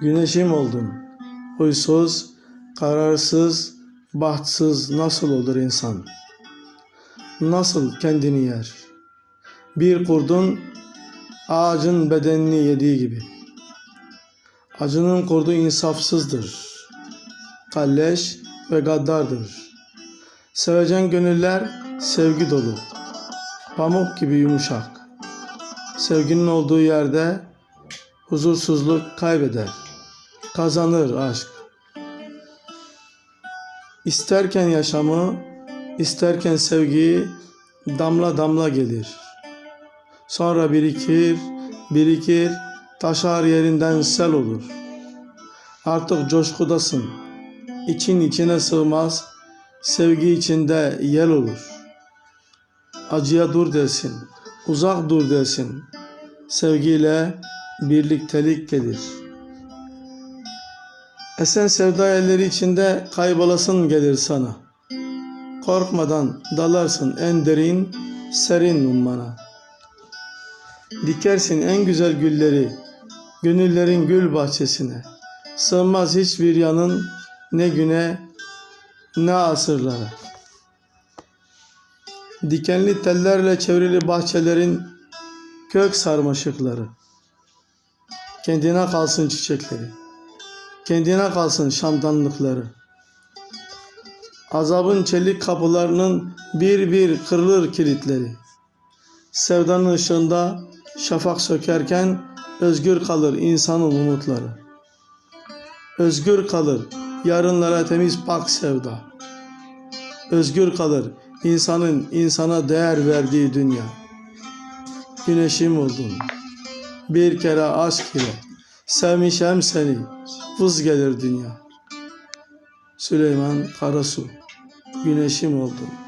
Güneşim oldun. Huysuz, kararsız, bahtsız nasıl olur insan? Nasıl kendini yer? Bir kurdun ağacın bedenini yediği gibi. Acının kurdu insafsızdır. Kalleş ve gaddardır. Sevecen gönüller sevgi dolu. Pamuk gibi yumuşak. Sevginin olduğu yerde huzursuzluk kaybeder. Kazanır aşk. İsterken yaşamı, isterken sevgiyi damla damla gelir. Sonra birikir, birikir, taşar yerinden sel olur. Artık coşkudasın. İçin içine sığmaz, sevgi içinde yel olur. Acıya dur dersin, uzak dur dersin. Sevgiyle birliktelik gelir. Esen sevda elleri içinde kaybolasın gelir sana. Korkmadan dalarsın en derin, serin ummana. Dikersin en güzel gülleri, gönüllerin gül bahçesine. Sığmaz hiçbir yanın ne güne ne asırlara. Dikenli tellerle çevrili bahçelerin kök sarmaşıkları. Kendine kalsın çiçekleri. Kendine kalsın şamdanlıkları. Azabın çelik kapılarının bir bir kırılır kilitleri. Sevdanın ışığında şafak sökerken özgür kalır insanın umutları. Özgür kalır yarınlara temiz pak sevda. Özgür kalır insanın insana değer verdiği dünya. Güneşim oldun. Bir kere aşk ile sevmişem seni. Vız gelir dünya. Süleyman Karasu. Güneşim oldun.